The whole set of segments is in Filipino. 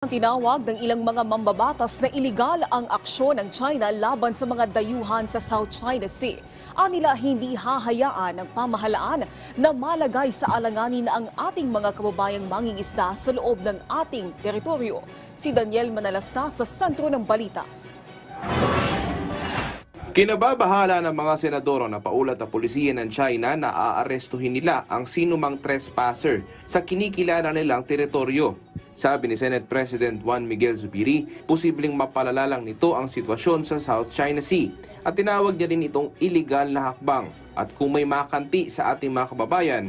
Tinawag ng ilang mga mambabatas na iligal ang aksyon ng China laban sa mga dayuhan sa South China Sea. Anila hindi hahayaan ng pamahalaan na malagay sa alanganin ang ating mga kababayang mangingisda sa loob ng ating teritoryo. Si Daniel Manalasta sa sentro ng balita. Kinababahala ng mga senadoro na paulat na polisiya ng China na aarestuhin nila ang sinumang trespasser sa kinikilala nilang teritoryo. Sabi ni Senate President Juan Miguel Zubiri, posibleng mapalala lang nito ang sitwasyon sa South China Sea at tinawag niya rin itong illegal na hakbang. At kung may makanti sa ating mga kababayan,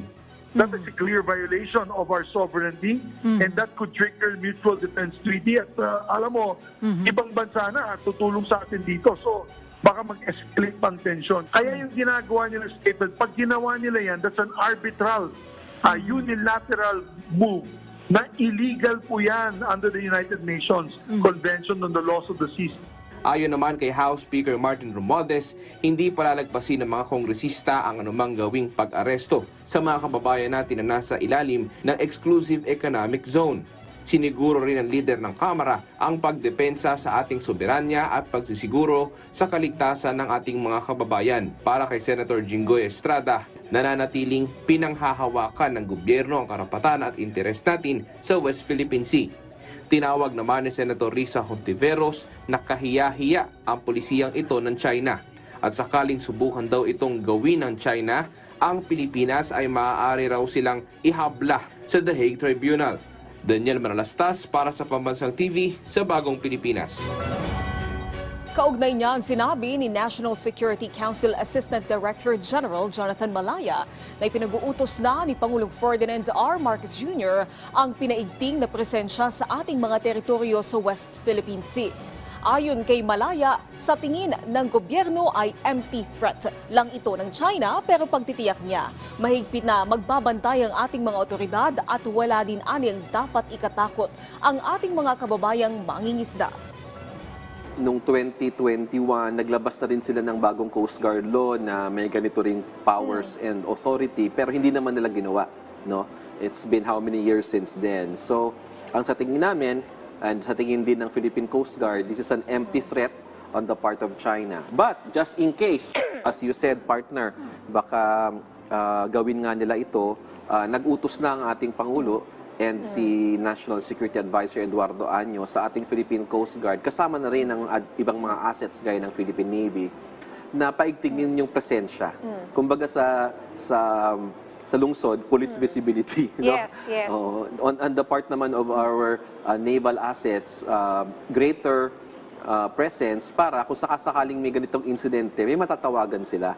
That is a clear violation of our sovereignty and that could trigger mutual defense treaty at uh, alam mo, ibang bansa na tutulong sa atin dito. So baka mag-escalate pang tension. Kaya yung ginagawa nila statement, pag ginawa nila yan, that's an arbitral, uh, unilateral move na illegal po yan under the United Nations Convention on the Laws of the Seas. Ayon naman kay House Speaker Martin Romualdez, hindi palalagpasin ng mga kongresista ang anumang gawing pag-aresto sa mga kababayan natin na nasa ilalim ng Exclusive Economic Zone. Siniguro rin ng leader ng Kamara ang pagdepensa sa ating soberanya at pagsisiguro sa kaligtasan ng ating mga kababayan. Para kay Senator Jinggoy Estrada, nananatiling pinanghahawakan ng gobyerno ang karapatan at interes natin sa West Philippine Sea. Tinawag naman ni Senator Risa Hontiveros na kahiya-hiya ang pulisiyang ito ng China. At sakaling subukan daw itong gawin ng China, ang Pilipinas ay maaari raw silang ihabla sa The Hague Tribunal. Daniel Manalastas para sa Pambansang TV sa Bagong Pilipinas. Kaugnay niyan, sinabi ni National Security Council Assistant Director General Jonathan Malaya na ipinag-uutos na ni Pangulong Ferdinand R. Marcos Jr. ang pinaigting na presensya sa ating mga teritoryo sa West Philippine Sea. Ayon kay Malaya, sa tingin ng gobyerno ay empty threat lang ito ng China pero pagtitiyak niya, mahigpit na magbabantay ang ating mga otoridad at wala din anyang dapat ikatakot ang ating mga kababayang mangingisda. Noong 2021, naglabas na rin sila ng bagong Coast Guard law na may ganito ring powers and authority pero hindi naman nila ginawa. No? It's been how many years since then? So, ang sa tingin namin, and sa tingin din ng Philippine Coast Guard, this is an empty threat on the part of China. But just in case, as you said, partner, baka ah, gawin nga nila ito, ah, nag-utos na ang ating Pangulo and si National Security Advisor Eduardo Año sa ating Philippine Coast Guard, kasama na rin ang ibang mga assets gaya ng Philippine Navy, na paigtingin yung presensya. Kumbaga sa sa sa lungsod, police visibility. no? Yes, yes. Oo. on, on the part naman of our uh, naval assets, uh, greater uh, presence para kung sakasakaling may ganitong insidente, may matatawagan sila.